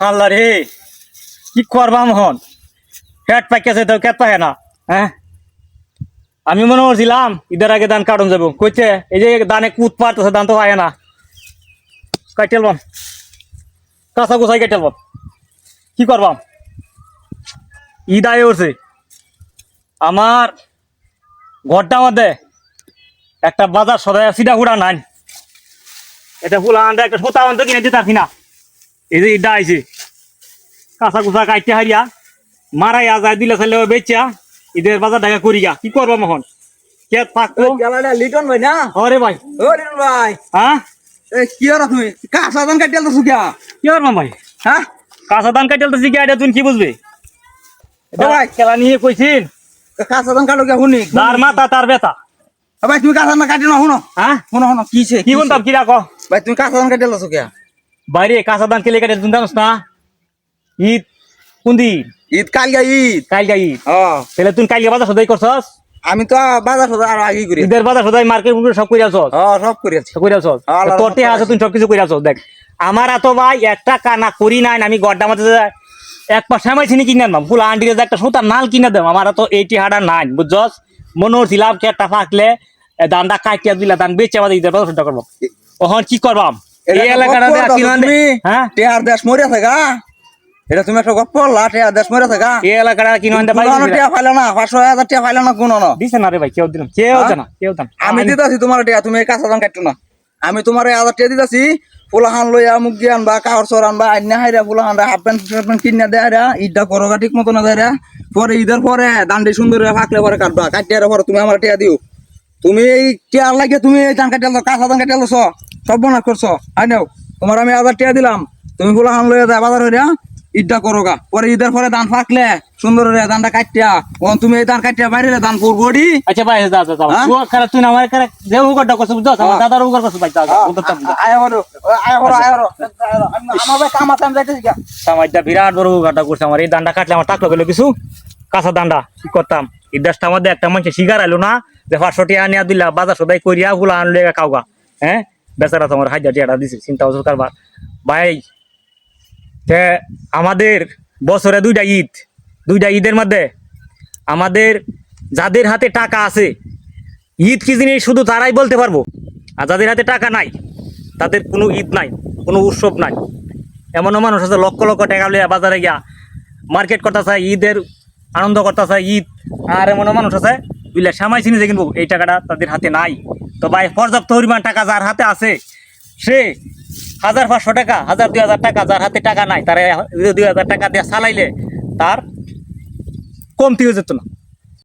আল্লাহ রে, কি করবাম হন পেট পাইকেছে তো কেট পাহে না হ্যাঁ? আমি মনে করছিলাম, ঈদের আগে ধান কাটন যাব। কইছে, এই যে দানে কুত পারতেছে ধান তো পায় না। কাটেলবাম কাঁচা গুছাই কাটেলবাম কি করবাম ঈদ আয় উঠছে। আমার ঘরটা মধ্যে একটা বাজার সদায় সিটা হুড়া নাই। এটা ফুলা আনতে একটা সোতা আনতে কিনে দিতে না। এই যে ইডা আইছে। কাঁচা কুচা কাটতে হারিয়া মারাইয়া যায় দিলে ছেলে বেচা ঈদের বাজার ঢাকা করিয়া কি করব মহন? কে? লিটন ভাই না? হরে ভাই। ও লিটন ভাই। হ্যাঁ এ কি আর তুমি? কাঁচা ধান কাটিয়াল তো কি ভাই? হ্যাঁ কাঁচা ধান কাটিল তো শিখে আইডিয়া তুই কি বুঝবি এটা ভাই। খেলা নিয়ে কইছিন কাঁচা ধান কাটো কে শুনি। তার মাথা তার বেতা ভাই তুমি কাঁচা ধান কাটি না শুনো। হ্যাঁ শুনো শুনো কিছে কি বলতাম কি রাখো ভাই তুমি কাঁচা ধান তো বাইরে কাঁচা ধান কেলে কাটে তুমি জানোস না? ঈদ কোন দিন? ঈদ কালকে ঈদ। কালকে ঈদ। তাহলে তুই কালকে বাজার সদাই করছস? আমি তো বাজার সদা আর আগে করি। ঈদের বাজার সদাই মার্কেট সব করে আসছস সব করি আছি। করে তোর আছে তুই সব কিছু করে আসছস দেখ। আমার এত ভাই একটা কানা করি নাই আমি গড্ডা মাঝে এক পাশে আমি চিনি কিনে আনবাম। ফুল আন্টি একটা সুতার নাল কিনে দেব আমার তো এইটি হাডা নাই বুঝছস? মনে হচ্ছিলাম কেটটা ফাঁকলে দানটা কাটিয়া দিলা দান বেচে আমাদের ঈদের বাজার সদা করব। ওহন কি করবাম? এই হ্যাঁ? টেহার দেশ মরিয়া থাকা। এটা তুমি একটা গপ্প লা দেশ মরিয়া থাকা। এই এলাকাটা কিমান ভাই কোনো টেহা পাইলে না পাঁচশো হাজার টেহা পাইলে না কোনো না। দিছে না রে ভাই কেউ দিলাম কেউ হ্যাঁ? জানা কেউ জানা আমি দিতেছি তোমার টিয়া তুমি কাঁচা কাটতো না। আমি তোমার এই হাজার টিয়া দিতেছি ফুলাহান লইয়া মুখ জ্ঞান বা কাহর সর আনবা আইনা হাইরা ফুলাহান হাফ প্যান্ট শার্ট প্যান্ট কিনে দেয় রা ঈদটা করো ঠিক মতো না দেয় রা। পরে ঈদের পরে দান্ডি সুন্দর ফাঁকলে পরে কাটবা কাটিয়ার পরে তুমি আমার টিয়া দিও। তুমি এই টিয়ার লাগে তুমি এই ধান কাটিয়াল কাঁচা ধান কাটিয়াল সব বনাস করছ? আই নাও তোমার আমি হাজার টিয়া দিলাম। তুমি ফুলাহান লইয়া দেয় বাজার হইরা ঈদটা করো গা। পরে ঈদের পরে ধান ফাঁকলে সুন্দর করে ধানটা কাটিয়া ওখান তুমি এই ধান কাটিয়া বাইরে ধান পুরবড়ি আচ্ছা ভাই যা হ্যাঁ? তুই খারাপ তুই আমার খারাপ। যে বুঝছ আমার দাদার উগর করছ ভাই যা যা উগর তাম আয় হরো আয় হরো আয় হরো আমার ভাই কাম যাইতেছি গা। বিরাট বড় উগরটা করছে আমার। এই দান্ডা কাটলে আমার টাকলো গেল কিছু। কাঁচা দান্ডা কি করতাম? এই দেশটার মধ্যে একটা মানুষ শিকার আইলো না। যে পাঁচশো আনিয়া দিলা বাজার সদাই করিয়া হুলা আনলে খাওগা হ্যাঁ? বেচারা তোমার হাজার টিয়াটা দিছে চিন্তা বছর কারবার। ভাই, তে আমাদের বছরে দুইটা ঈদ, দুইটা ঈদের মধ্যে আমাদের যাদের হাতে টাকা আছে, ঈদ কি জিনিস শুধু তারাই বলতে পারব? আর যাদের হাতে টাকা নাই, তাদের কোনো ঈদ নাই, কোনো উৎসব নাই। এমনও মানুষ আছে, লক্ষ লক্ষ টাকা লিয়া বাজারে গিয়া মার্কেট করতেছে, ঈদের আনন্দ করতেছে, ঈদ। আর এমনও মানুষ আছে বুঝলে সামাই চিনি যে কিনবো, এই টাকাটা তাদের হাতে নাই। তো ভাই, পর্যাপ্ত পরিমাণ টাকা যার হাতে আছে, সে হাজার পাঁচশো টাকা, হাজার, দুই হাজার টাকা যার হাতে টাকা নাই, তারা দুই হাজার টাকা দিয়ে চালাইলে তার কমতি হয়ে যেত না।